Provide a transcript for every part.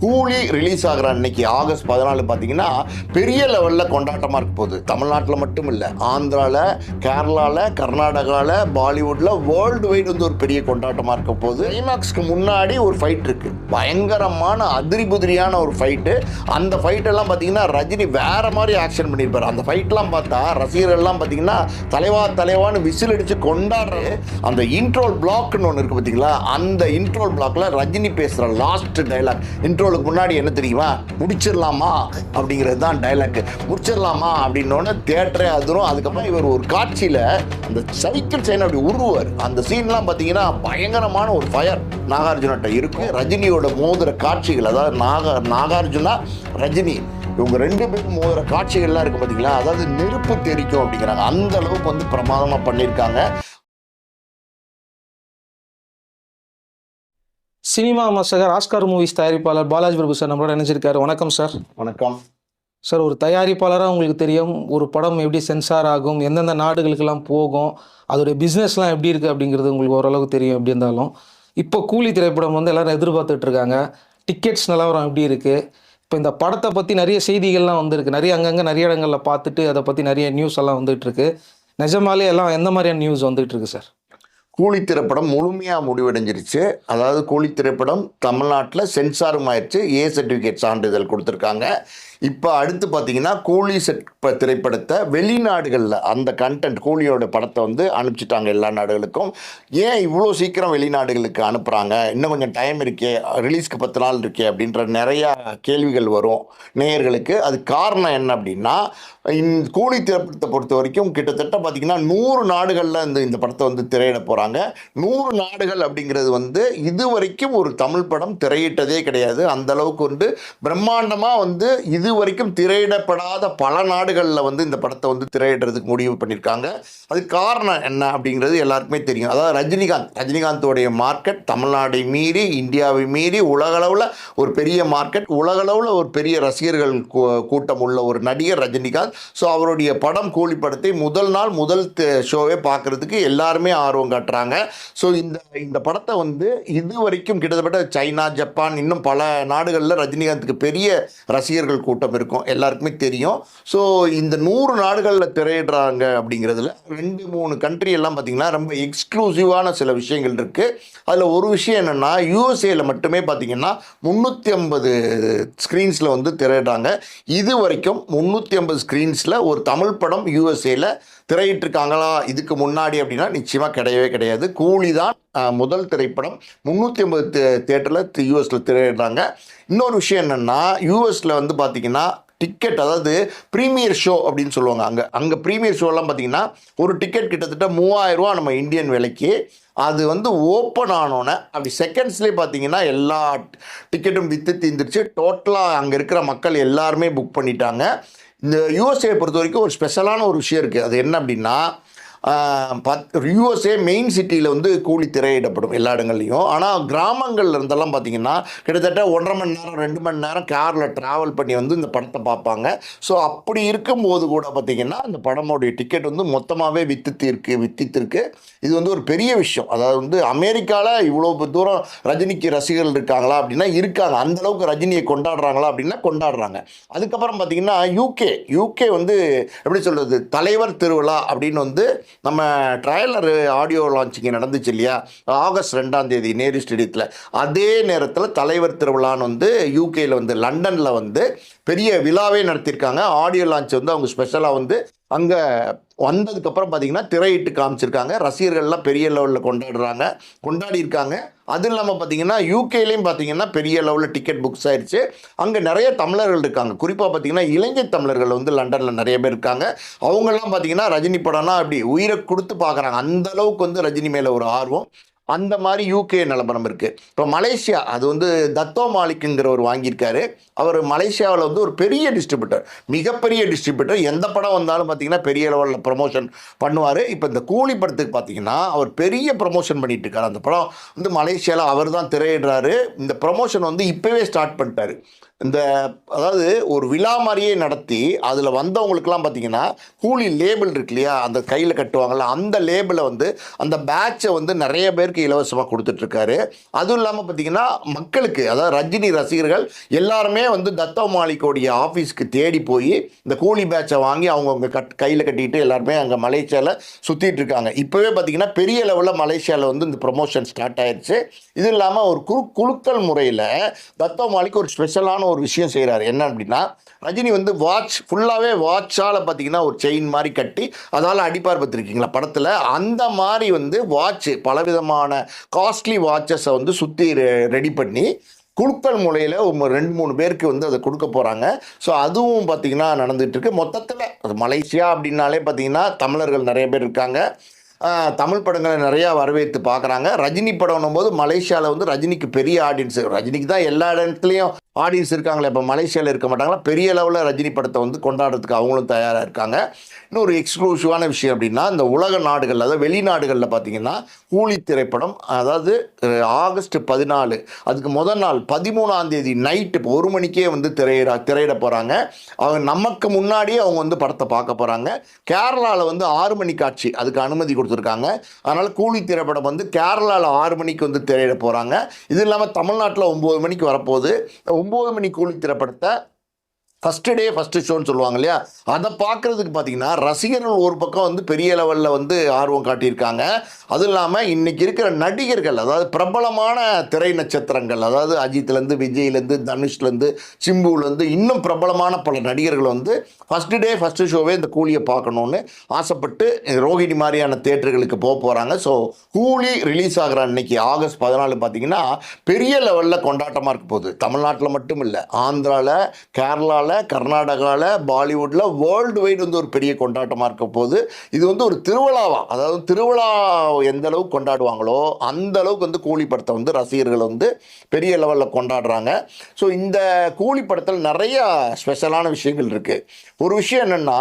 கூலி ரிலீஸ் ஆகிற அன்னைக்கு ஆகஸ்ட் பதினாலு பார்த்தீங்கன்னா பெரிய லெவலில் கொண்டாட்டமாக இருக்க போகுது. தமிழ்நாட்டில் மட்டும் இல்லை ஆந்திராவில் கேரளாவில் கர்நாடகாவில் பாலிவுட்டில் வேர்ல்டு வைடு வந்து ஒரு பெரிய கொண்டாட்டமாக இருக்க போகுது. கிளைமாக்ஸ்க்கு முன்னாடி ஒரு ஃபைட் இருக்கு. பயங்கரமான அதிரிபுதிரியான ஒரு ஃபைட்டு அந்த ஃபைட்டெல்லாம் பார்த்தீங்கன்னா ரஜினி வேற மாதிரி ஆக்ஷன் பண்ணியிருப்பார். அந்த ஃபைட்லாம் பார்த்தா ரசிகர்கள்லாம் பார்த்தீங்கன்னா தலைவா தலைவான்னு விசில் அடித்து கொண்டாடுற அந்த இன்ட்ரோல் பிளாக்னு ஒன்று இருக்கு பார்த்தீங்களா? அந்த இன்ட்ரோல் பிளாக்ல ரஜினி பேசுகிற லாஸ்ட் டைலாக் இன்ட்ரோலுக்கு முன்னாடி என்ன தெரியுமா? முடிச்சிடலாமா? அப்படிங்கிறது தான் டைலாக்கு முடிச்சிடலாமா? அப்படின்னோடனே தேட்டரே அதிரும். அதுக்கப்புறம் இவர் ஒரு காட்சியில் அந்த சைக்கிள் செயின் அப்படி உருவார் அந்த சீன்லாம் பார்த்தீங்கன்னா பயங்கரமான ஒரு ஃபயர் நாகார்ஜுனாட்ட இருக்கு. ரஜினியோட மோதிர காட்சிகள் அதாவது நாக நாகார்ஜுனா ரஜினி இவங்க ரெண்டு பேரும் மோதிர காட்சிகள்லாம் இருக்கு பார்த்தீங்களா அதாவது நெருப்பு தெரிக்கும் அப்படிங்கிறாங்க. அந்த அளவுக்கு வந்து பிரமாதமாக பண்ணியிருக்காங்க. சினிமா மசகர் ஆஸ்கார் மூவிஸ் தயாரிப்பாளர் பாலாஜி பிரபு சார் நம்மளோட நினைச்சிருக்காரு வணக்கம் சார். வணக்கம். சார் ஒரு தயாரிப்பாளராக உங்களுக்கு தெரியும். ஒரு படம் எப்படி சென்சார் ஆகும் எந்தெந்த நாடுகளுக்கெல்லாம் போகும் அதோடைய பிஸ்னஸ்லாம் எப்படி இருக்குது அப்படிங்கிறது உங்களுக்கு ஓரளவுக்கு தெரியும் எப்படி இருந்தாலும். இப்போ கூலி திரைப்படம் வந்து எல்லாரும் எதிர்பார்த்துட்டு இருக்காங்க டிக்கெட்ஸ் நிலவரம் எப்படி இருக்குது இப்போ இந்த படத்தை பற்றி நிறைய செய்திகள்லாம் வந்திருக்கு. நிறைய அங்கங்கே நிறைய இடங்களில் பார்த்துட்டு அதை பற்றி நிறைய நியூஸ் எல்லாம் வந்துட்டு இருக்கு நிஜமாலே எல்லாம் எந்த மாதிரியான நியூஸ் வந்துட்டு இருக்கு சார்? கூலி திரைப்படம் முழுமையாக முடிவடைஞ்சிருச்சு. அதாவது கூலி திரைப்படம் தமிழ்நாட்டில் சென்சாரும் ஆயிடுச்சு ஏ சர்டிஃபிகேட் சான்றிதழ் கொடுத்துருக்காங்க. இப்போ அடுத்து பார்த்தீங்கன்னா கூலி செட் திரைப்படத்தை வெளிநாடுகளில் அந்த கண்டென்ட் கூலியோட படத்தை வந்து அனுப்பிச்சிட்டாங்க எல்லா நாடுகளுக்கும். ஏன் இவ்வளோ சீக்கிரம் வெளிநாடுகளுக்கு அனுப்புகிறாங்க இன்னும் கொஞ்சம் டைம் இருக்கே ரிலீஸ்க்கு பத்து நாள் இருக்கே அப்படின்ற நிறையா கேள்விகள் வரும் நேயர்களுக்கு. அது காரணம் என்ன அப்படின்னா இந்த கூலி திரைப்படத்தை பொறுத்த வரைக்கும் கிட்டத்தட்ட பார்த்திங்கன்னா நூறு நாடுகளில் இந்த இந்த படத்தை வந்து திரையிட போகிறாங்க நூறு நாடுகள் அப்படிங்கிறது வந்து இது வரைக்கும் ஒரு தமிழ் படம் திரையிட்டதே கிடையாது. அந்த அளவுக்கு வந்து பிரம்மாண்டமாக வந்து இது இது வரைக்கும் திரையிடப்படாத பல நாடுகளில் வந்து இந்த படத்தை வந்து திரையிடுறதுக்கு முடிவு பண்ணியிருக்காங்க. அதுக்கு காரணம் என்ன அப்படிங்கிறது எல்லாருக்குமே தெரியும். அதாவது ரஜினிகாந்த். ரஜினிகாந்தோடைய மார்க்கெட் தமிழ்நாடை மீறி இந்தியாவை மீறி உலகளவில் ஒரு பெரிய மார்க்கெட் உலகளவில் ஒரு பெரிய ரசிகர்கள் கூ- கூட்டம் உள்ள ஒரு நடிகர் ரஜினிகாந்த். ஸோ அவருடைய படம் கூலி படத்தை முதல் நாள் முதல் ஷோவே பார்க்குறதுக்கு எல்லாருமே ஆர்வம் காட்டுறாங்க. ஸோ இந்த இந்த படத்தை வந்து இது வரைக்கும் கிட்டத்தட்ட சைனா ஜப்பான் இன்னும் பல நாடுகளில் ரஜினிகாந்துக்கு பெரிய ரசிகர்கள் கூட்டம் கூட்டம் இருக்கும். எல்லாருக்குமே தெரியும். ஸோ இந்த நூறு நாடுகளில் திரையிடுறாங்க அப்படிங்கிறதுல ரெண்டு மூணு கண்ட்ரி எல்லாம் பார்த்தீங்கன்னா ரொம்ப எக்ஸ்க்ளூசிவான சில விஷயங்கள் இருக்குது அதில் ஒரு விஷயம் என்னென்னா யூஎஸ்ஏல மட்டுமே பார்த்தீங்கன்னா முந்நூற்றி ஐம்பது ஸ்க்ரீன்ஸில் வந்து திரையிடுறாங்க. இது வரைக்கும் முந்நூற்றி ஐம்பது ஸ்க்ரீன்ஸில் ஒரு தமிழ் படம் யூஎஸ்ஏல திரையிட்டிருக்காங்களா? இதுக்கு முன்னாடி அப்படின்னா நிச்சயமாக கிடையவே கிடையாது. கூலி தான் முதல் திரைப்படம். முந்நூற்றி ஐம்பது தேட்டரில் யூஎஸில் திரையிடுறாங்க. இன்னொரு விஷயம் என்னென்னா யூஎஸில் வந்து பார்த்திங்கன்னா டிக்கெட் அதாவது ப்ரீமியர் ஷோ அப்படின்னு சொல்லுவாங்க. அங்கே அங்கே ப்ரீமியர் ஷோலாம் பார்த்தீங்கன்னா ஒரு டிக்கெட் கிட்டத்தட்ட மூவாயிரரூவா நம்ம இந்தியன் விலைக்கு. அது வந்து ஓப்பன் ஆனோன்னே அப்படி செகண்ட்ஸ்லேயே பார்த்தீங்கன்னா எல்லா டிக்கெட்டும் விற்று தீந்துருச்சு. டோட்டலாக அங்கே இருக்கிற மக்கள் எல்லாருமே புக் பண்ணிட்டாங்க. இந்த யூஎஸ்ஏ பொறுத்த வரைக்கும் ஒரு ஸ்பெஷலான ஒரு விஷயம் இருக்குது அது என்ன அப்படின்னா பத் யூஎஸ்ஏ மெயின் சிட்டியில் வந்து கூலி திரையிடப்படும் எல்லா இடங்கள்லையும். ஆனால் கிராமங்கள்ல இருந்தெல்லாம் பார்த்தீங்கன்னா கிட்டத்தட்ட ஒன்றரை மணி நேரம் ரெண்டு மணி நேரம் காரில் ட்ராவல் பண்ணி வந்து இந்த படத்தை பார்ப்பாங்க ஸோ அப்படி இருக்கும்போது கூட பார்த்தீங்கன்னா அந்த படமோடைய டிக்கெட் வந்து மொத்தமாகவே வித்துத்திருக்கு வித்தித்திருக்கு இது வந்து ஒரு பெரிய விஷயம். அதாவது வந்து அமெரிக்காவில் இவ்வளோ தூரம் ரஜினிக்கு ரசிகர்கள் இருக்காங்களா அப்படின்னா இருக்காங்க. அந்தளவுக்கு ரஜினியை கொண்டாடுறாங்களா அப்படின்னா கொண்டாடுறாங்க. அதுக்கப்புறம் பார்த்தீங்கன்னா யூகே யூகே வந்து எப்படி சொல்கிறது தலைவர் திருவிழா அப்படின்னு வந்து நம்ம ட்ரையலர் ஆடியோ லான்ச்சிங் நடந்துச்சு இல்லையா? ஆகஸ்ட் ரெண்டாம் தேதி நேரு ஸ்டேடியத்தில். அதே நேரத்தில் தலைவர் திருவிழான்னு வந்து யூகேயில் வந்து லண்டனில் வந்து பெரிய விழாவே நடத்தியிருக்காங்க. ஆடியோ லான்ச் வந்து அவங்க ஸ்பெஷலாக வந்து அங்கே வந்ததுக்கப்புறம் பார்த்தீங்கன்னா திரையிட்டு காமிச்சிருக்காங்க. ரசிகர்கள்லாம் பெரிய லெவலில் கொண்டாடுறாங்க. கொண்டாடி இருக்காங்க அது இல்லாமல் பார்த்தீங்கன்னா யூகேலையும் பார்த்தீங்கன்னா பெரிய லெவலில் டிக்கெட் புக்ஸ் ஆயிடுச்சு அங்கே நிறைய தமிழர்கள் இருக்காங்க. குறிப்பாக பார்த்தீங்கன்னா இளைஞர் தமிழர்கள் வந்து லண்டனில் நிறைய பேர் இருக்காங்க. அவங்கெல்லாம் பார்த்தீங்கன்னா ரஜினி படம்னா அப்படி உயிரை கொடுத்து பார்க்குறாங்க. அந்த அளவுக்கு வந்து ரஜினி மேலே ஒரு ஆர்வம். அந்த மாதிரி யூகே நிலவரம் இருக்குது இப்போ மலேசியா அது வந்து தத்தோ மாலிக்குங்கிறவர் வாங்கியிருக்காரு. அவர் மலேசியாவில் வந்து ஒரு பெரிய டிஸ்ட்ரிபியூட்டர் மிகப்பெரிய டிஸ்ட்ரிபியூட்டர் எந்த படம் வந்தாலும் பார்த்தீங்கன்னா பெரிய லெவலில் ப்ரொமோஷன் பண்ணுவார். இப்போ இந்த கூலி படத்துக்கு பார்த்தீங்கன்னா அவர் பெரிய ப்ரமோஷன் பண்ணிட்டு இருக்கார் அந்த படம் வந்து மலேசியாவில் அவர் தான் திரையிடுறாரு. இந்த ப்ரமோஷன் வந்து இப்போவே ஸ்டார்ட் பண்ணிட்டாரு. இந்த அதாவது ஒரு விழா மாதிரியே நடத்தி அதில் வந்தவங்களுக்குலாம் பார்த்தீங்கன்னா கூலி லேபிள் இருக்கு இல்லையா? அந்த கையில் கட்டுவாங்கள்ல அந்த லேபிளை வந்து அந்த பேட்சை வந்து நிறைய பேருக்கு இலவசமாக கொடுத்துட்ருக்காரு. அதுவும் இல்லாமல் பார்த்தீங்கன்னா மக்களுக்கு அதாவது ரஜினி ரசிகர்கள் எல்லாருமே வந்து தத்தோ மாளிகோடைய ஆஃபீஸ்க்கு தேடி போய் இந்த கூலி பேட்சை வாங்கி அவங்கவுங்க கட் கையில் கட்டிட்டு எல்லாருமே அங்கே மலேசியாவில் சுற்றிட்டு இருக்காங்க இப்போவே பார்த்தீங்கன்னா பெரிய லெவலில் மலேசியாவில் வந்து இந்த ப்ரொமோஷன் ஸ்டார்ட் ஆயிடுச்சு இது இல்லாமல் ஒரு குழு குழுக்கள் முறையில் தத்தோ மாளிகை ஒரு ஸ்பெஷலான ஒரு விஷயம் செய்கிறாரு என்ன அப்படின்னா ரஜினி வந்து வாட்ச் ஃபுல்லாகவே வாட்சால் பார்த்தீங்கன்னா ஒரு செயின் மாதிரி கட்டி அதால் அடிப்பார் பார்த்துருக்கீங்களா படத்தில்? அந்த மாதிரி வந்து வாட்ச் பலவிதமான காஸ்ட்லி வாட்சஸை வந்து சுற்றி ரெடி பண்ணி குழுக்கள் முறையில் ஒரு ரெண்டு மூணு பேருக்கு வந்து அதை கொடுக்க போகிறாங்க ஸோ அதுவும் பார்த்திங்கன்னா நடந்துகிட்ருக்கு மொத்தத்தில் அது மலேசியா அப்படின்னாலே பார்த்திங்கன்னா தமிழர்கள் நிறைய பேர் இருக்காங்க. தமிழ் படங்களை நிறையா வரவேற்று பார்க்குறாங்க. ரஜினி படம்னும் போது மலேசியாவில் வந்து ரஜினிக்கு பெரிய ஆடியன்ஸ் ரஜினிக்கு தான் எல்லா இடத்துலையும் ஆடியன்ஸ் இருக்காங்களே இப்போ மலேசியாவில் இருக்க மாட்டாங்களா? பெரிய லெவலில் ரஜினி படத்தை வந்து கொண்டாடுறதுக்கு அவங்களும் தயாராக இருக்காங்க. இன்னொரு எக்ஸ்க்ளூசிவான விஷயம் அப்படின்னா இந்த உலக நாடுகள் அதாவது வெளிநாடுகளில் பார்த்தீங்கன்னா கூலி திரைப்படம் அதாவது ஆகஸ்ட் பதினாலு அதுக்கு முதல் நாள் பதிமூணாம் தேதி நைட்டு இப்போ ஒரு மணிக்கே வந்து திரையிட திரையிட போகிறாங்க அவங்க நமக்கு முன்னாடியே அவங்க வந்து படத்தை பார்க்க போகிறாங்க கேரளாவில் வந்து ஆறு மணி காட்சி அதுக்கு அனுமதி கொடுத்துருக்காங்க. அதனால் கூலி திரைப்படம் வந்து கேரளாவில் ஆறு மணிக்கு வந்து திரையிட போகிறாங்க இது இல்லாமல் தமிழ்நாட்டில் ஒம்பது மணிக்கு வரப்போகுது. ஒம்பது மணி கூலி திரைப்படத்தை ஃபஸ்ட்டு டே ஃபஸ்ட்டு ஷோன்னு சொல்லுவாங்க இல்லையா? அதை பார்க்குறதுக்கு பார்த்தீங்கன்னா ரசிகர்கள் ஒரு பக்கம் வந்து பெரிய லெவலில் வந்து ஆர்வம் காட்டியிருக்காங்க. அதுவும் இல்லாமல் இன்றைக்கி இருக்கிற நடிகர்கள் அதாவது பிரபலமான திரை நட்சத்திரங்கள் அதாவது அஜித்லேருந்து விஜய்லேருந்து தனுஷ்லேருந்து சிம்புலேருந்து இன்னும் பிரபலமான பல நடிகர்கள் வந்து ஃபஸ்ட்டு டே ஃபஸ்ட்டு ஷோவே இந்த கூலியை பார்க்கணுன்னு ஆசைப்பட்டு ரோஹிணி மாதிரியான தேட்டர்களுக்கு போக போகிறாங்க ஸோ கூலி ரிலீஸ் ஆகிற அன்னைக்கு ஆகஸ்ட் பதினாலு பார்த்தீங்கன்னா பெரிய லெவலில் கொண்டாட்டமாக இருக்க போகுது. தமிழ்நாட்டில் மட்டும் இல்லை ஆந்திராவில் கேரளாவில் கர்நாடகாவில் பாலிவுட்டில் வேர்ல்டு வைடு வந்து ஒரு பெரிய கொண்டாட்டமாக இருக்க போகுது இது வந்து ஒரு திருவிழாவா? அதாவது திருவிழா எந்த அளவுக்கு கொண்டாடுவாங்களோ அந்த அளவுக்கு வந்து கூலி படத்தை வந்து ரசிகர்கள் வந்து பெரிய லெவலில் கொண்டாடுறாங்க. ஸோ இந்த கூலி படத்தில் நிறைய ஸ்பெஷலான விஷயங்கள் இருக்குது ஒரு விஷயம் என்னென்னா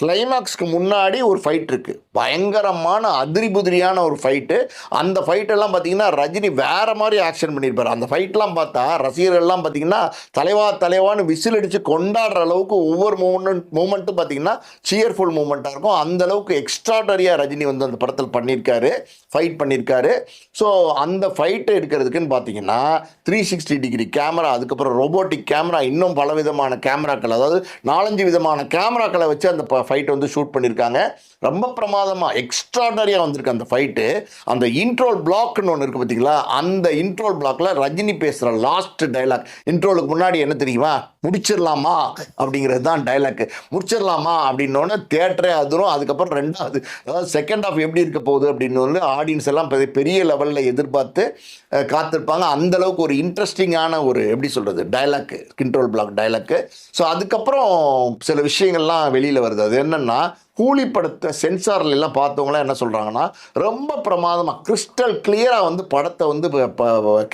கிளைமாக்ஸ்க்கு முன்னாடி ஒரு ஃபைட் இருக்குது பயங்கரமான அதிரிபுதிரியான ஒரு ஃபைட்டு அந்த ஃபைட்டெல்லாம் பார்த்தீங்கன்னா ரஜினி வேறு மாதிரி ஆக்ஷன் பண்ணியிருப்பார் அந்த ஃபைட்லாம் பார்த்தா ரசிகர்கள்லாம் பார்த்தீங்கன்னா தலைவா தலைவான்னு விசில் அடித்து கொண்டாடுற அளவுக்கு ஒவ்வொரு மூமெண்ட் மூமெண்ட்டும் பார்த்தீங்கன்னா சியர்ஃபுல் மூமெண்ட்டாக இருக்கும். அந்த அளவுக்கு எக்ஸ்ட்ராடரியாக ரஜினி வந்து அந்த படத்தில் பண்ணியிருக்காரு ஃபைட் பண்ணியிருக்காரு ஸோ அந்த ஃபைட்டை எடுக்கிறதுக்குன்னு பார்த்தீங்கன்னா த்ரீ சிக்ஸ்டி டிகிரி கேமரா அதுக்கப்புறம் ரோபோட்டிக் கேமரா இன்னும் பல விதமான கேமராக்கள் அதாவது நாலஞ்சு விதமான கேமராக்களை வச்சு அந்த ஃபைட் வந்து ஷூட் பண்ணியிருக்காங்க ரொம்ப பிரமாதமாக எக்ஸ்ட்ராடனரியாக வந்திருக்கு அந்த ஃபைட்டு அந்த இன்ட்ரோல் பிளாக்னு ஒன்று இருக்குது பார்த்தீங்களா அந்த இன்ட்ரோல் பிளாக்ல ரஜினி பேசுகிற லாஸ்ட் டைலாக் இன்ட்ரோலுக்கு முன்னாடி என்ன தெரியுமா? முடிச்சிடலாமா? அப்படிங்கிறது தான் டைலாக் முடிச்சிடலாமா? அப்படின்னோடனே தேட்டரே அதிரும். அதுக்கப்புறம் ரெண்டாவது அதாவது செகண்ட் ஆஃப் எப்படி இருக்க போகுது அப்படின்னு வந்து ஆடியன்ஸ் எல்லாம் பெரிய- லெவலில் எதிர்பார்த்து காத்திருப்பாங்க. அந்த அளவுக்கு ஒரு இன்ட்ரெஸ்டிங்கான ஒரு எப்படி சொல்கிறது dialogue control block dialogue so அதுக்கப்புறம் சில விஷயங்கள்லாம் வெளியில் வருது. அது என்னென்னா கூலி படத்தை சென்சார்ல எல்லாம் பார்த்தவங்களாம் என்ன சொல்கிறாங்கன்னா ரொம்ப பிரமாதமாக கிறிஸ்டல் கிளியராக வந்து படத்தை வந்து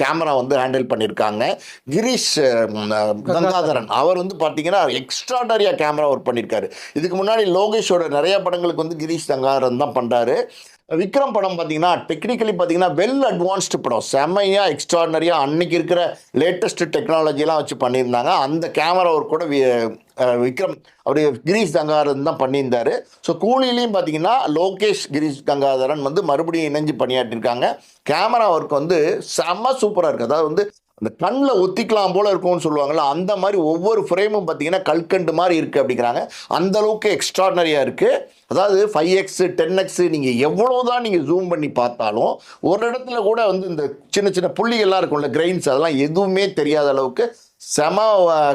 கேமரா வந்து ஹேண்டில் பண்ணியிருக்காங்க. கிரீஷ் கங்காதரன். அவர் வந்து பார்த்தீங்கன்னா எக்ஸ்ட்ராடரியாக கேமரா ஒர்க் பண்ணியிருக்காரு. இதுக்கு முன்னாடி லோகேஷோட நிறைய படங்களுக்கு வந்து கிரீஷ் கங்காதரன் தான் பண்ணுறாரு விக்ரம் படம் பார்த்தீங்கன்னா டெக்னிக்கலி பார்த்தீங்கன்னா வெல் அட்வான்ஸ்டு படம். செம்மையாக எக்ஸ்ட்ராடனரியாக அன்னைக்கு இருக்கிற லேட்டஸ்ட் டெக்னாலஜிலாம் வச்சு பண்ணியிருந்தாங்க. அந்த கேமரா ஒர்க் கூட வி- விக்ரம் அவர் கிரீஷ் கங்காதரன் தான் பண்ணியிருந்தார். ஸோ கூலிலையும் பார்த்தீங்கன்னா லோகேஷ் கிரீஷ் கங்காதரன் வந்து மறுபடியும் இணைஞ்சு பணியாற்றிருக்காங்க கேமரா ஒர்க் வந்து செம்ம சூப்பராக இருக்குது அதாவது வந்து அந்த கண்ணில் ஒத்திக்கலாம் போல இருக்கும்னு சொல்லுவாங்கல்ல அந்த மாதிரி ஒவ்வொரு ஃப்ரேமும் பார்த்தீங்கன்னா கல்கண்டு மாதிரி இருக்குது அப்படிங்கிறாங்க. அந்தளவுக்கு எக்ஸ்ட்ராடனரியாக இருக்குது அதாவது ஃபைவ் எக்ஸு டென் எக்ஸு நீங்கள் எவ்வளோ தான் நீங்கள் ஜூம் பண்ணி பார்த்தாலும் ஒரு இடத்துல கூட வந்து இந்த சின்ன சின்ன புள்ளிகள்லாம் இருக்கும்ல கிரெயின்ஸ் அதெல்லாம் எதுவுமே தெரியாத அளவுக்கு செம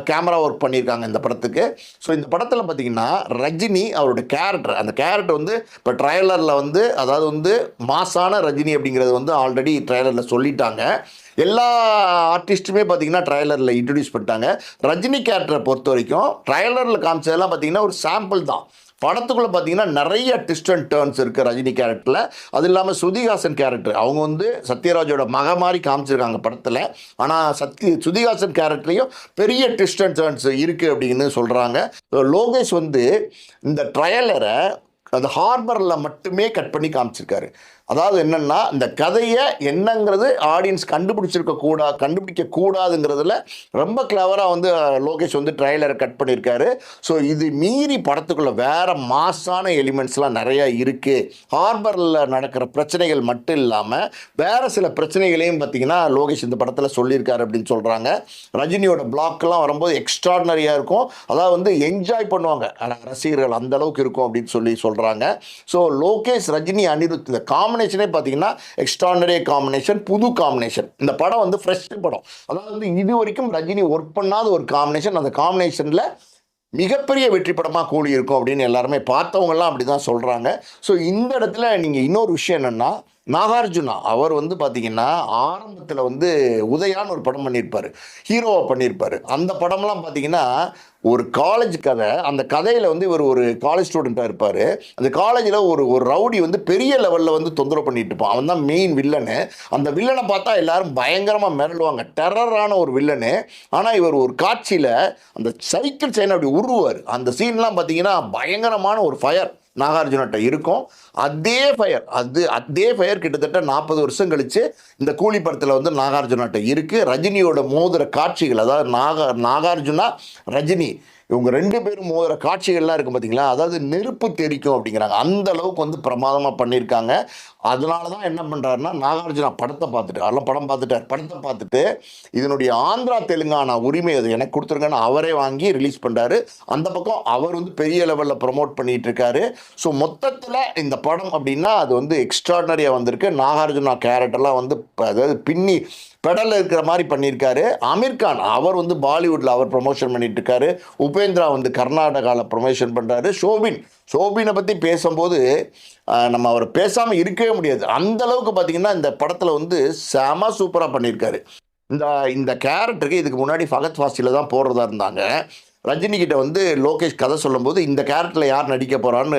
கேமரா ஒர்க் பண்ணியிருக்காங்க இந்த படத்துக்கு. ஸோ இந்த படத்தில் பார்த்தீங்கன்னா ரஜினி அவரோட கேரக்டர் அந்த கேரக்டர் வந்து இப்போ ட்ரைலரில் வந்து அதாவது வந்து மாசான ரஜினி அப்படிங்கிறது வந்து ஆல்ரெடி ட்ரைலரில் சொல்லிட்டாங்க. எல்லா ஆர்டிஸ்ட்டுமே பார்த்தீங்கன்னா ட்ரைலரில் இன்ட்ரடியூஸ் பண்ணிட்டாங்க. ரஜினி கேரக்டரை பொறுத்த வரைக்கும் ட்ரைலரில் காமிச்சதெல்லாம் பார்த்தீங்கன்னா ஒரு சாம்பிள் தான். படத்துக்குள்ளே பார்த்தீங்கன்னா நிறைய ட்விஸ்ட் அண்ட் டேர்ன்ஸ் இருக்குது ரஜினி கேரக்டரில் அது இல்லாமல் சுதிஹாசன் கேரக்டர் அவங்க வந்து சத்யராஜோட மக மாதிரி காமிச்சிருக்காங்க படத்தில். ஆனால் சத்ய சுதிகாசன் கேரக்டர்லையும் பெரிய ட்விஸ்ட் அண்ட் டேர்ன்ஸ் இருக்குது அப்படின்னு சொல்கிறாங்க லோகேஷ் வந்து இந்த ட்ரையலரை அந்த ஹார்பரில் மட்டுமே கட் பண்ணி காமிச்சிருக்காரு. அதாவது என்னன்னா இந்த கதையை என்னங்கிறது ஆடியன்ஸ் கண்டுபிடிச்சிருக்க கூடா கண்டுபிடிக்க கூடாதுங்கிறதுல ரொம்ப கிளவராக வந்து லோகேஷ் வந்து ட்ரைலரை கட் பண்ணியிருக்காரு ஸோ இது மீறி படத்துக்குள்ளே வேறு மாசான எலிமெண்ட்ஸ்லாம் நிறையா இருக்குது ஹார்பரில் நடக்கிற பிரச்சனைகள் மட்டும் இல்லாமல் வேறு சில பிரச்சனைகளையும் பார்த்தீங்கன்னா லோகேஷ் இந்த படத்தில் சொல்லியிருக்காரு அப்படின்னு சொல்கிறாங்க ரஜினியோட பிளாக்லாம் வரும்போது எக்ஸ்ட்ராடனரியாக இருக்கும். அதாவது வந்து என்ஜாய் பண்ணுவாங்க. ரசிகர்கள் அந்தளவுக்கு இருக்கும் அப்படின்னு சொல்லி சொல்கிறாங்க ஸோ லோகேஷ் ரஜினி அனிருத் இந்த காம்பினேஷனே பார்த்தீங்கன்னா எக்ஸ்ட்ரானரி காம்பினேஷன் புது காம்பினேஷன் இந்த படம் வந்து ஃப்ரெஷ் படம். அதாவது வந்து இது வரைக்கும் ரஜினி ஒர்க் பண்ணாத ஒரு காம்பினேஷன் அந்த காம்பினேஷனில் மிகப்பெரிய வெற்றி படமாக கூலி இருக்கும் அப்படின்னு எல்லாருமே பார்த்தவங்கலாம் அப்படி தான் சொல்கிறாங்க ஸோ இந்த இடத்துல நீங்கள் இன்னொரு விஷயம் என்னென்னா நாகார்ஜுனா அவர் வந்து பார்த்தீங்கன்னா ஆரம்பத்தில் வந்து உதயான்னு ஒரு படம் பண்ணியிருப்பார். ஹீரோவை பண்ணியிருப்பார். அந்த படம்லாம் பார்த்தீங்கன்னா ஒரு காலேஜ் கதை அந்த கதையில் வந்து இவர் ஒரு காலேஜ் ஸ்டூடெண்ட்டாக இருப்பார். அந்த காலேஜில் ஒரு ஒரு ரவுடி வந்து பெரிய லெவலில் வந்து தொந்தரவு பண்ணிட்டு இருப்பான். அவன் தான் மெயின் வில்லனு அந்த வில்லனை பார்த்தா எல்லாரும் பயங்கரமாக மிரளுவாங்க. டெரரான ஒரு வில்லனு ஆனால் இவர் ஒரு காட்சியில் அந்த சைக்கிள் செயின் அப்படி உருவார் அந்த சீன்லாம் பார்த்தீங்கன்னா பயங்கரமான ஒரு ஃபயர் நாகார்ஜுனட்ட இருக்கும். அதே ஃபயர் அது அதே ஃபயர் கிட்டத்தட்ட நாற்பது வருஷம் கழிச்சு இந்த கூலி படத்தில் வந்து நாகார்ஜுனாட்ட இருக்குது ரஜினியோட மோதிர காட்சிகள் அதாவது நாகா நாகார்ஜுனா ரஜினி இவங்க ரெண்டு பேரும் மோதுற காட்சிகள்லாம் இருக்கும் பார்த்தீங்களா அதாவது நெருப்பு தெரிக்கும் அப்படிங்கிறாங்க. அந்த அளவுக்கு வந்து பிரமாதமாக பண்ணியிருக்காங்க அதனால தான் என்ன பண்ணுறாருன்னா நாகார்ஜுனா படத்தை பார்த்துட்டு அதெல்லாம் படம் பார்த்துட்டார். படத்தை பார்த்துட்டு இதனுடைய ஆந்திரா தெலுங்கானா உரிமை அது எனக்கு கொடுத்துருங்கன்னு அவரே வாங்கி ரிலீஸ் பண்ணுறாரு அந்த பக்கம் அவர் வந்து பெரிய லெவலில் ப்ரமோட் பண்ணிட்டு இருக்காரு ஸோ மொத்தத்தில் இந்த படம் அப்படின்னா அது வந்து எக்ஸ்ட்ராடனரியாக வந்திருக்கு. நாகார்ஜுனா கேரக்டர்லாம் வந்து அதாவது பின்னி பெடலில் இருக்கிற மாதிரி பண்ணியிருக்காரு. அமீர்கான் அவர் வந்து பாலிவுட்டில் அவர் ப்ரொமோஷன் பண்ணிட்டு இருக்காரு உபேந்திரா வந்து கர்நாடகாவில் ப்ரொமோஷன் பண்ணுறாரு ஷோபின் ஷோபினை பற்றி பேசும்போது நம்ம அவர் பேசாமல் இருக்கவே முடியாது. அந்த அளவுக்கு பார்த்தீங்கன்னா இந்த படத்தில் வந்து செம சூப்பராக பண்ணியிருக்காரு. இந்த இந்த கேரக்டருக்கு இதுக்கு முன்னாடி ஃபகத் ஃபாசில தான் போடுறதா இருந்தாங்க. ரஜினி கிட்ட வந்து லோகேஷ் கதை சொல்லும்போது இந்த கேரக்டரில் யார் நடிக்க போகிறான்னு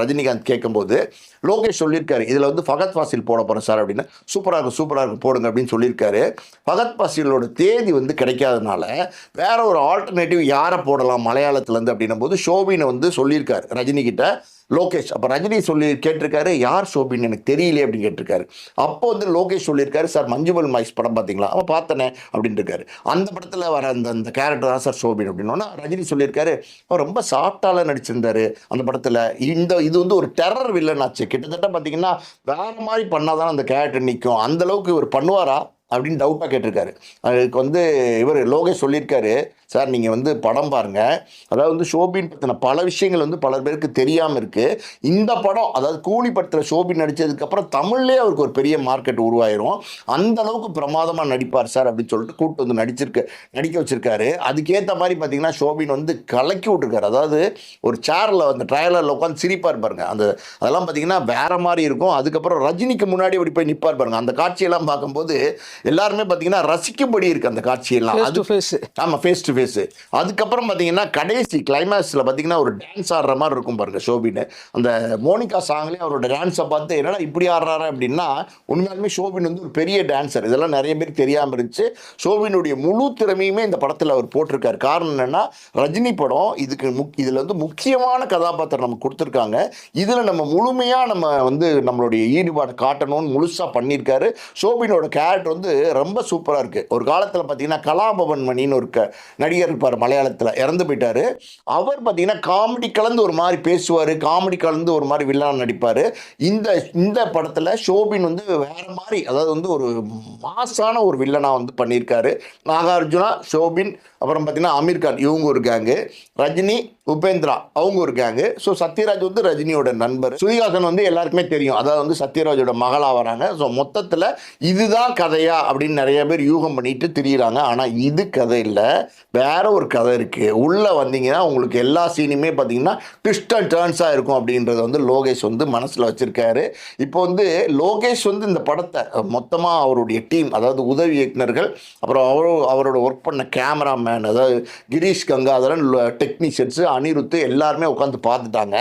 ரஜினிகாந்த் கேட்கும்போது லோகேஷ் சொல்லியிருக்காரு இதில் வந்து ஃபகத் ஃபாசில் போட போகிறேன் சார் அப்படின்னு. சூப்பராக இருக்கும் சூப்பராக இருக்கும் போடுங்க அப்படின்னு சொல்லியிருக்காரு. ஃபகத் ஃபாசிலோட தேதி வந்து கிடைக்காதனால வேற ஒரு ஆல்டர்னேட்டிவ் யாரை போடலாம் மலையாளத்துலேருந்து அப்படின்னும் போது ஷோபினை வந்து சொல்லியிருக்காரு ரஜினி கிட்ட லோகேஷ் அப்போ ரஜினி சொல்லி கேட்டிருக்காரு யார் ஷோபின்னு எனக்கு தெரியலையே அப்படின்னு கேட்டிருக்காரு. அப்போ வந்து லோகேஷ் சொல்லியிருக்காரு சார் மஞ்சுமல் மைஸ் படம் பார்த்தீங்களா? அவன் பார்த்தனே அப்படின்னு இருக்காரு அந்த படத்தில் வர அந்த அந்த கேரக்டர் தான் சார் ஷோபின் அப்படின்னோன்னா ரஜினி சொல்லியிருக்காரு அவர் ரொம்ப சாஃப்டால நடிச்சிருந்தார் அந்த படத்தில். இந்த இது வந்து ஒரு டெரர் வில்லன் ஆச்சு. கிட்டத்தட்ட பார்த்தீங்கன்னா வேறு மாதிரி பண்ணாதான் அந்த கேரக்டர் நிற்கும் அந்தளவுக்கு இவர் பண்ணுவாரா? அப்படின்னு டவுட்டாக கேட்டிருக்காரு. அதுக்கு வந்து இவர் லோகேஷ் சொல்லியிருக்காரு. சார் நீங்கள் வந்து படம் பாருங்கள் அதாவது வந்து ஷோபின் பற்றின பல விஷயங்கள் வந்து பல பேருக்கு தெரியாமல் இருக்குது இந்த படம் அதாவது கூலி படத்தில் ஷோபின் நடித்ததுக்கப்புறம் தமிழ்லேயே அவருக்கு ஒரு பெரிய மார்க்கெட் உருவாயிரும். அந்த அளவுக்கு பிரமாதமாக நடிப்பார் சார் அப்படின்னு சொல்லிட்டு கூப்பிட்டு வந்து நடிச்சிருக்க நடிக்க வச்சுருக்காரு. அதுக்கேற்ற மாதிரி பார்த்தீங்கன்னா ஷோபின் வந்து கலக்கி விட்டுருக்காரு. அதாவது ஒரு சேரில் அந்த ட்ரையலரில் உட்காந்து சிரிப்பார் பாருங்க. அந்த அதெல்லாம் பார்த்தீங்கன்னா வேற மாதிரி இருக்கும். அதுக்கப்புறம் ரஜினிக்கு முன்னாடி அப்படி போய் நிற்பார் பாருங்க. அந்த காட்சியெல்லாம் பார்க்கும்போது எல்லாருமே பார்த்தீங்கன்னா ரசிக்கும்படி இருக்கு அந்த காட்சியெல்லாம். அது ஃபேஸ் ஆமாம் ஃபேஸ் டு ஃபேஸு அதுக்கப்புறம் பார்த்தீங்கன்னா கடைசி கிளைமேக்ஸில் பார்த்தீங்கன்னா ஒரு டான்ஸ் ஆடுற மாதிரி இருக்கும் பாருங்க ஷோபின் அந்த மோனிகா சாங்லேயே அவரோட டான்ஸை பார்த்து என்னடா இப்படி ஆடுறாரு? அப்படின்னா உண்மையாலுமே ஷோபின் வந்து ஒரு பெரிய டான்சர் இதெல்லாம் நிறைய பேருக்கு தெரியாமல் இருந்துச்சு. ஷோபினுடைய முழு திறமையுமே இந்த படத்தில் அவர் போட்டிருக்காரு. காரணம் என்னன்னா ரஜினி படம் இதுக்கு முக் இதில் வந்து முக்கியமான கதாபாத்திரம் நமக்கு கொடுத்துருக்காங்க. இதில் நம்ம முழுமையாக நம்ம வந்து நம்மளுடைய ஈடுபாடு காட்டணும்னு முழுசாக பண்ணியிருக்காரு. ஷோபினோட கேரக்டர் வந்து ரொம்ப சூப்பராக இருக்குது ஒரு காலத்தில் பார்த்தீங்கன்னா கலாபவன் மணின்னு ஒரு க நடிகர் இருப்பார் மலையாளத்தில். இறந்து போயிட்டார். அவர் பார்த்தீங்கன்னா காமெடி கலந்து ஒரு மாதிரி பேசுவார். காமெடி கலந்து ஒரு மாதிரி வில்லான் நடிப்பார். இந்த இந்த படத்தில் ஷோபின் வந்து வேற மாதிரி அதாவது வந்து ஒரு மாசான ஒரு வில்லனாக வந்து பண்ணியிருக்காரு. நாகார்ஜுனா ஷோபின் அப்புறம் பார்த்தீங்கன்னா அமீர் கான் இவங்க ஒரு கேங்கு ரஜினி உபேந்திரா அவங்க ஒரு கேங்கு ஸோ சத்யராஜ் வந்து ரஜினியோட நண்பர். சுதிகாசன் வந்து எல்லாருக்குமே தெரியும். அதாவது வந்து சத்யராஜோட மகளாக வராங்க. ஸோ மொத்தத்தில் இதுதான் கதையா அப்படின்னு நிறைய பேர் யூகம் பண்ணிட்டு திரியிறாங்க. ஆனால் இது கதை இல்லை. வேற ஒரு கதை இருக்குது உள்ளே வந்தீங்கன்னா உங்களுக்கு எல்லா சீனுமே பார்த்தீங்கன்னா ட்விஸ்ட் அண்ட் டேர்ன்ஸாக இருக்கும் அப்படின்றத வந்து லோகேஷ் வந்து மனசில் வச்சுருக்காரு. இப்போ வந்து லோகேஷ் வந்து இந்த படத்தை மொத்தமாக அவருடைய டீம் அதாவது உதவி இயக்குனர்கள் அப்புறம் அவரோ அவரோட ஒர்க் பண்ண கேமராமேன் மேன் அதாவது கிரீஷ் கங்காதரன் டெக்னீஷியன்ஸு அனிருத்து எல்லாருமே உட்காந்து பார்த்துட்டாங்க.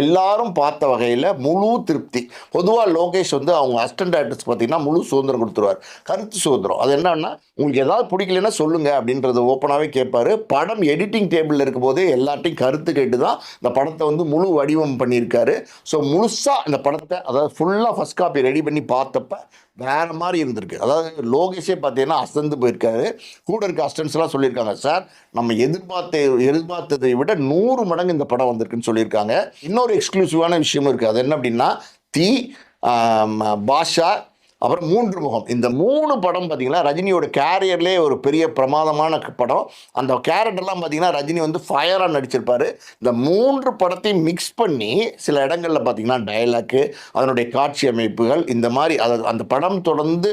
எல்லாரும் பார்த்த வகையில் முழு திருப்தி. பொதுவாக லோகேஷ் வந்து அவங்க அஸ்டன்ட் டேரக்டர்ஸ் பார்த்தீங்கன்னா முழு சுதந்திரம் கொடுத்துருவார். கருத்து சுதந்திரம். அது என்னன்னா உங்களுக்கு ஏதாவது பிடிக்கலன்னா சொல்லுங்க அப்படின்றத ஓப்பனாகவே கேட்பார். படம் எடிட்டிங் டேபிளில் இருக்கும்போதே எல்லார்ட்டையும் கருத்து கேட்டு தான் இந்த படத்தை வந்து முழு வடிவம் பண்ணியிருக்காரு. ஸோ முழுசாக இந்த படத்தை அதாவது ஃபுல்லாக ஃபஸ்ட் காப்பி ரெடி பண்ணி பார்த்தப்ப வேற மாதிரி இருந்திருக்கு. அதாவது லோகேஷே பார்த்தீங்கன்னா அசந்து போயிருக்காரு. கூட இருக்க அஸ்டன்ஸ்லாம் சொல்லியிருக்காங்க சார் நம்ம எதிர்பார்த்த எதிர்பார்த்ததை விட நூறு மடங்கு இந்த படம் வந்திருக்குன்னு சொல்லியிருக்காங்க. இன்னொரு எக்ஸ்க்ளூசிவான விஷயமும் இருக்குது அது என்ன அப்படின்னா தீ பாஷா அப்புறம் மூன்று முகம். இந்த மூணு படம் பார்த்தீங்கன்னா ரஜினியோட கேரியர்லேயே ஒரு பெரிய பிரமாதமான படம். அந்த கேரக்டர்லாம் பார்த்தீங்கன்னா ரஜினி வந்து ஃபயராக நடிச்சிருப்பார். இந்த மூன்று படத்தையும் மிக்ஸ் பண்ணி சில இடங்களில் பார்த்தீங்கன்னா டயலாக்கு அதனுடைய காட்சி அமைப்புகள் இந்த மாதிரி அதாவது அந்த படம் தொடர்ந்து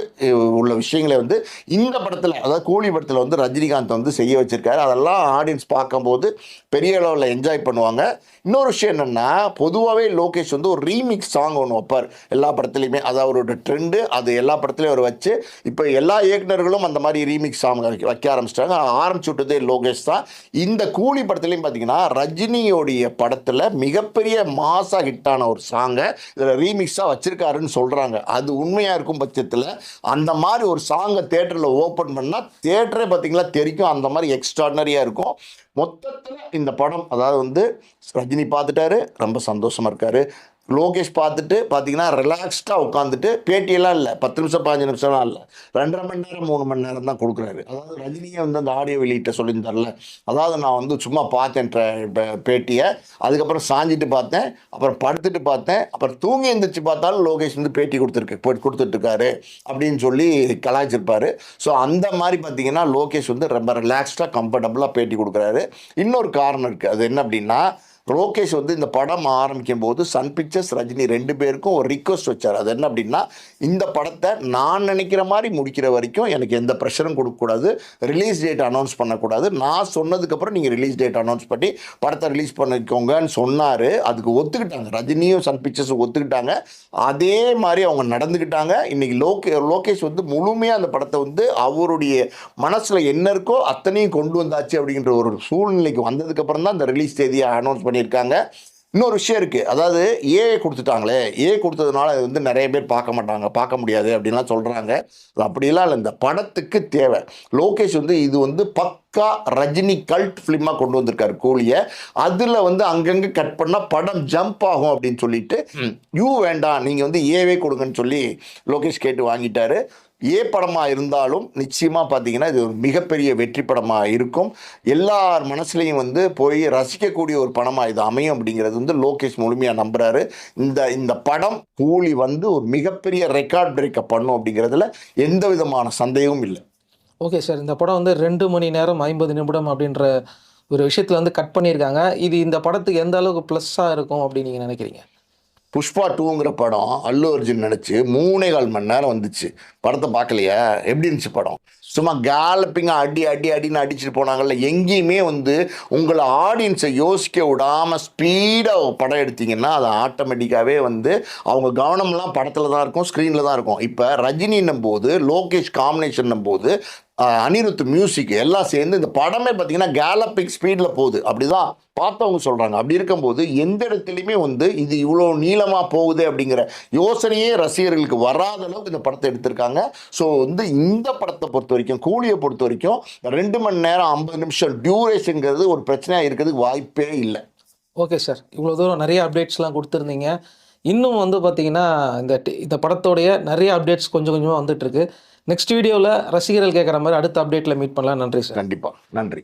உள்ள விஷயங்களை வந்து இந்த படத்தில் அதாவது கூலி படத்தில் வந்து ரஜினிகாந்த் வந்து செய்ய வச்சுருக்காரு. அதெல்லாம் ஆடியன்ஸ் பார்க்கும்போது பெரிய அளவில் என்ஜாய் பண்ணுவாங்க. இன்னொரு விஷயம் என்னென்னா பொதுவாகவே லோகேஷ் வந்து ஒரு ரீமிக்ஸ் சாங் ஒன்று வைப்பார். எல்லா படத்துலையுமே. அது அவரோட ட்ரெண்டு அது எல்லா படத்துலையும் அவர் வச்சு இப்போ எல்லா இயக்குனர்களும் அந்த மாதிரி ரீமிக்ஸ் சாங் வைக்க ஆரம்பிச்சிட்டாங்க. ஆரம்பிச்சு விட்டதே லோகேஷ் தான். இந்த கூலி படத்துலையும் பார்த்தீங்கன்னா ரஜினியோடைய படத்தில் மிகப்பெரிய மாசாக ஹிட்டான ஒரு சாங்கை இதில் ரீமிக்ஸாக வச்சுருக்காருன்னு சொல்கிறாங்க அது உண்மையாக இருக்கும் பட்சத்தில் அந்த மாதிரி ஒரு சாங்கை தேட்டரில் ஓப்பன் பண்ணால் தேட்டரே பார்த்தீங்களா தெரிக்கும். அந்த மாதிரி எக்ஸ்ட்ராடனரியாக இருக்கும். மொத்தத்தில் இந்த படம் அதாவது வந்து ரஜினி பார்த்துட்டாரு ரொம்ப சந்தோஷமாக இருக்காரு. லோகேஷ் பார்த்துட்டு பார்த்தீங்கன்னா ரிலாக்ஸ்டாக உட்காந்துட்டு பேட்டியெல்லாம் இல்லை. பத்து நிமிஷம் பாஞ்சு நிமிஷம்லாம் இல்லை. ரெண்டரை மணி நேரம் மூணு மணி நேரம் தான் கொடுக்குறாரு. அதாவது ரஜினியை வந்து அந்த ஆடியோ வெளியிட்ட சொல்லியிருந்தார்ல. அதாவது நான் வந்து சும்மா பார்த்தேன் பேட்டியை. அதுக்கப்புறம் சாஞ்சிட்டு பார்த்தேன். அப்புறம் படுத்துட்டு பார்த்தேன். அப்புறம் தூங்கி எழுந்திரிச்சு பார்த்தாலும் லோகேஷ் வந்து பேட்டி கொடுத்துருக்கு. போய் கொடுத்துட்ருக்காரு அப்படின்னு சொல்லி கலாய்ச்சிருப்பாரு. ஸோ அந்த மாதிரி பார்த்தீங்கன்னா லோகேஷ் வந்து ரொம்ப ரிலாக்ஸ்டாக கம்ஃபர்டபுளாக பேட்டி கொடுக்குறாரு. இன்னொரு காரணம் இருக்குது அது என்ன அப்படின்னா லோகேஷ் வந்து இந்த படம் ஆரம்பிக்கும் போது சன் பிக்சர்ஸ் ரஜினி ரெண்டு பேருக்கும் ஒரு ரிக்வஸ்ட் வச்சார். அது என்ன அப்படின்னா இந்த படத்தை நான் நினைக்கிற மாதிரி முடிக்கிற வரைக்கும் எனக்கு எந்த ப்ரெஷரும் கொடுக்கக்கூடாது ரிலீஸ் டேட் அனௌன்ஸ் பண்ணக்கூடாது. நான் சொன்னதுக்கப்புறம் நீங்கள் ரிலீஸ் டேட் அனௌன்ஸ் பண்ணி படத்தை ரிலீஸ் பண்ணிக்கோங்கன்னு சொன்னார். அதுக்கு ஒத்துக்கிட்டாங்க. ரஜினியும் சன் பிக்சர்ஸும் ஒத்துக்கிட்டாங்க. அதே மாதிரி அவங்க நடந்துக்கிட்டாங்க. இன்றைக்கி லோகே லோகேஷ் வந்து முழுமையாக அந்த படத்தை வந்து அவருடைய மனசில் என்ன இருக்கோ அத்தனையும் கொண்டு வந்தாச்சு அப்படிங்கிற ஒரு சூழ்நிலைக்கு வந்ததுக்கப்புறம் தான் அந்த ரிலீஸ் தேதியை அனௌன்ஸ் பண்ணியிருக்காங்க. இன்னொரு விஷயம் இருக்குது அதாவது ஏ கொடுத்துட்டாங்களே. ஏ கொடுத்ததுனால அது வந்து நிறைய பேர் பார்க்க மாட்டாங்க. பார்க்க முடியாது அப்படின்லாம் சொல்கிறாங்க அது அப்படிலாம் இல்லை. இந்த படத்துக்கு தேவை. லோகேஷ் வந்து இது வந்து பக்கா ரஜினி கல்ட் ஃபிலிமாக கொண்டு வந்திருக்காரு கூலியை. அதில் வந்து அங்கங்கே கட் பண்ணால் படம் ஜம்ப் ஆகும் அப்படின்னு சொல்லிட்டு யூ வேண்டாம். நீங்கள் வந்து ஏவே கொடுங்கன்னு சொல்லி லோகேஷ் கேட்டு வாங்கிட்டாரு. ஏ படமாக இருந்தாலும் நிச்சயமாக பார்த்தீங்கன்னா இது ஒரு மிகப்பெரிய வெற்றி படமாக இருக்கும். எல்லார் மனசுலையும் வந்து போய் ரசிக்கக்கூடிய ஒரு படமாக இது அமையும் அப்படிங்கிறது வந்து லோகேஷ் முழுமையாக நம்புகிறாரு இந்த இந்த படம் கூலி வந்து ஒரு மிகப்பெரிய ரெக்கார்ட் பிரேக்கை பண்ணும் அப்படிங்கிறதுல எந்த விதமான சந்தேகமும் இல்லை. ஓகே சார் இந்த படம் வந்து ரெண்டு மணி நேரம் ஐம்பது நிமிடம் அப்படின்ற ஒரு விஷயத்தில் வந்து கட் பண்ணியிருக்காங்க. இது இந்த படத்துக்கு எந்த அளவுக்கு ப்ளஸ்ஸாக இருக்கும் அப்படின்னு நீங்கள் நினைக்கிறீங்க? புஷ்பா டூங்கிற படம் அல்லு அர்ஜுன் நினச்சி மூணே கால் மணி நேரம் வந்துச்சு. படத்தை பார்க்கலையா? எப்படி இருந்துச்சு படம்? சும்மா கேலப்பிங்காக அடி அடி அடின்னு அடிச்சுட்டு போனாங்கல்ல எங்கேயுமே வந்து உங்களை ஆடியன்ஸை யோசிக்க விடாமல் ஸ்பீடாக படம் எடுத்தீங்கன்னா அது ஆட்டோமேட்டிக்காகவே வந்து அவங்க கவனம்லாம் படத்தில் தான் இருக்கும் ஸ்க்ரீனில் தான் இருக்கும். இப்போ ரஜினின்னும் போது லோகேஷ் காம்பினேஷன்னும் போது அனிருத் மியூசிக் எல்லாம் சேர்ந்து இந்த படமே பார்த்தீங்கன்னா கேலப்பிக் ஸ்பீடில் போகுது. அப்படிதான் பார்த்தவங்க சொல்கிறாங்க அப்படி இருக்கும்போது எந்த இடத்துலையுமே வந்து இது இவ்வளோ நீளமாக போகுது அப்படிங்கிற யோசனையே ரசிகர்களுக்கு வராத அளவுக்கு இந்த படத்தை எடுத்திருக்காங்க. ஸோ வந்து இந்த படத்தை பொறுத்த வரைக்கும் கூலியை பொறுத்த வரைக்கும் ரெண்டு மணி நேரம் ஐம்பது நிமிஷம் டியூரேஷனுங்கிறது ஒரு பிரச்சனையாக இருக்கிறதுக்கு வாய்ப்பே இல்லை. ஓகே சார் இவ்வளோ தூரம் நிறைய அப்டேட்ஸ்லாம் கொடுத்துருந்தீங்க. இன்னும் வந்து பார்த்தீங்கன்னா இந்த இந்த படத்தோடைய நிறைய அப்டேட்ஸ் கொஞ்சம் கொஞ்சமாக வந்துட்டுருக்கு நெக்ஸ்ட் வீடியோவில் ரசிகர்கள் கேட்குற மாதிரி அடுத்த அப்டேட்டில் மீட் பண்ணலாம். நன்றி சார் கண்டிப்பாக நன்றி.